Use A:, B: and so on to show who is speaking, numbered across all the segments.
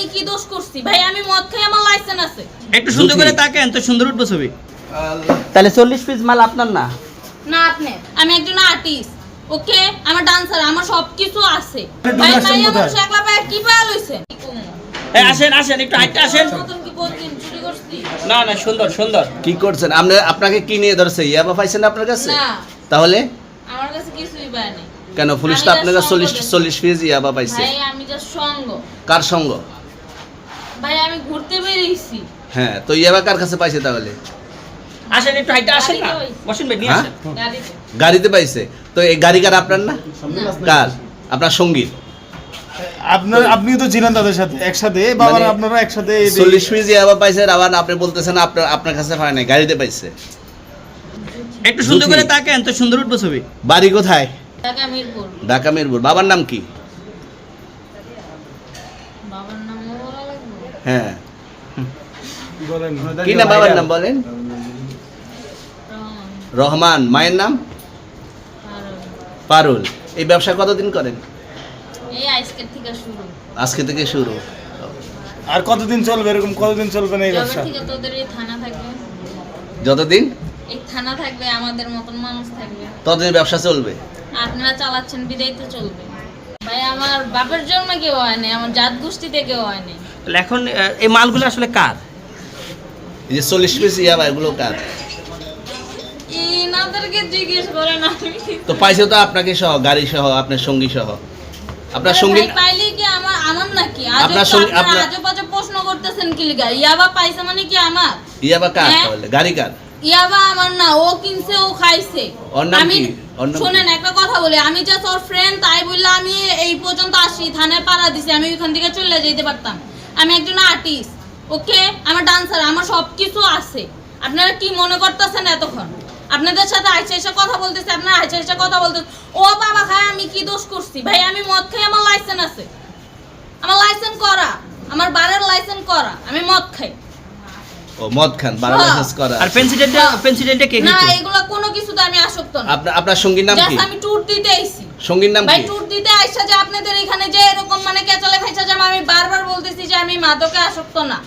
A: আমি কি দোষ করছি? ভাই আমি মদ খাই আমার লাইসেন্স আছে।
B: একটু সুন্দর করে তাকেন তো সুন্দর উঠবো ছবি।
C: তাহলে চল্লিশ পিস মাল আপনার না?
A: না আপনি। আমি একজন আর্টিস্ট ওকে? আমার ডান্সার আমার সব কিছু আছে ভাই মাইয়া মানুষ একলা পায়ে কি পায়া লইছে?
B: এই আসেন আসেন একটু হাইটে আসেন।
A: নতুন কি বলছেন চুরি করছি?
B: না না সুন্দর সুন্দর।
C: কি করছেন? আপনি আপনাকে কি নিয়ে ধরছে? ইয়াবা পাইছেন আপনার কাছে?
A: না।
C: তাহলে?
A: আমার কাছে কিছুই পায় নাই।
C: কেন পুলিশ তো আপনার কাছে চল্লিশ চল্লিশ পিস ইয়াবা পাইছে।
A: ভাই আমি যা সঙ্গ।
C: কার সঙ্গ?
A: ভাই বেরিয়েছি
C: হ্যাঁ তো ইয়াবা কার কাছে পাইছে তাহলে?
B: আসেন একটু হাইটে আসেন না? বসেন ভাই নিয়ে
C: হ্যাঁ?
B: আসেন।
A: গাড়িতে।
C: পাইছে? তো এই গাড়ি কার আপনার না? কার? আপনার সঙ্গী
D: আপনার আপনিও তো ছিলেন তাদের সাথে একসাথে বাবার
C: মানে
D: আপনারা একসাথে এই-
C: চল্লিশ পিস ইয়াবা পাইছে আবার আপনি বলতেছেন আপনার আপনার কাছে পায় নাই গাড়িতে পাইছে।
B: একটু সুন্দর করে তাকেন তো সুন্দর উঠবো ছবি।
C: বাড়ি কোথায়?
A: ঢাকা মিরপুর।
C: ঢাকা মিরপুর। বাবার নাম কি?
A: বাবার লাগবে
C: হ্যাঁ। কি নাম বাবার নাম বলেন?
A: রহমান,
C: মায়ের নাম? পারুল। এই ব্যবসা কতদিন করেন?
A: এই আজকের থেকে শুরু।
C: আজকে থেকে শুরু।
D: আর কতদিন চলবে? এরকম কতদিন চলবে না এই ব্যবসা?
C: যতদিন?
A: এই থানা থাকবে আমাদের মতন মানুষ থাকবে।
C: ততদিন ব্যবসা চলবে?
A: আপনারা চালাচ্ছেন বিদায় তো চলবে। ভাই আমার বাপের জন্মে কেউ হয়নি আমার জাত গোষ্ঠীতে কেউ হয়নি
B: তাহলে এখন এই মালগুলো আসলে কার?
C: এই যে চল্লিশ পিস ইয়াবা এগুলো কার?
A: জিজ্ঞেস করেন আমি
C: তো পাইছে তো আপনাকে সহ গাড়ি সহ আপনার সঙ্গী সহ। আপনার সঙ্গী
A: পাইলে কি আমার আমার নাকি?
C: আপনার সঙ্গে-
A: আপনারা
C: আপনার-
A: আজব আজব প্রশ্ন করতেছেন কি লিগা? ইয়াবা পাইছে মানে কি আমার?
C: ইয়াবা কার
A: হ্যাঁ?
C: তাহলে? গাড়ি কার?
A: ইয়াবা আমার না ও কিনছে ও খাইছে। আমি? শুনেন একটা কথা বলি আমি জাস্ট ওর ফ্রেন্ড তাই বললে আমি এই পর্যন্ত আসি থানায় পাড়া দিছি আমি ওইখান থেকে চলে যেতে পারতাম। আমি একজন আর্টিস্ট ওকে আমার ডান্সার আমার সব কিছু আছে। আপনারা কি মনে করতেছেন এতক্ষণ? আপনাদের সাথে আইসা এসে কথা বলতেছে আপনারা আইসা এসে কথা বলতেছে। ও বাবা খায় আমি কি দোষ করছি? ভাই আমি মদ খাই আমার লাইসেন্স আছে। আমার লাইসেন্স করা। আমার বারের লাইসেন্স করা। আমি মদ খাই।
C: ও মদ খান বারো
A: হ্যাঁ।
C: লাইসেন্স করা
B: আর পেন্সিলটা পেন্সিলটা কে
A: না এগুলো কোনো কিছুতে আমি আসক্ত না।
C: আপনার আপনার সঙ্গীর নাম কি?
A: আমি ট্যুর দিতে আইছি।
C: সঙ্গীর নাম
A: ভাই
C: কি?
A: ট্যুর দিতে আইসা যে আপনাদের এখানে যে এরকম মানে কেচালে খাইছা যে আমি বারবার বলতেছি যে আমি মাদকে আসক্ত না।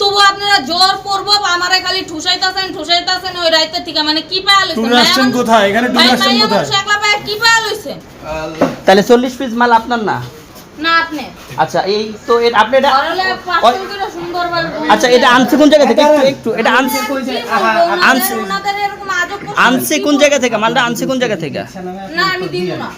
A: তবু আপনারা জোর করব আমারে খালি ঠুসাইতাছেন ঠুসাইতাছেন ওই রাইতে থেকে। মানে কি পায়া লইছেন?
D: ট্যুরে আসছেন কোথায়? এখানে ট্যুরে আসছেন কোথায়?
A: মানুষ একলা পায়া কি পায়া লইছেন?
C: তাহলে চল্লিশ পিস মাল আপনার না?
A: না আপনি
C: আচ্ছা এই তো এটা আপনি এটা আচ্ছা এটা আনছে কোন জায়গা থেকে? একটু একটু এটা আনছে
A: আনছে ওনাদের এরকম
B: আনছে কোন জায়গা থেকে? মালটা আনছে কোন জায়গা থেকে?
A: না আমি দিব না।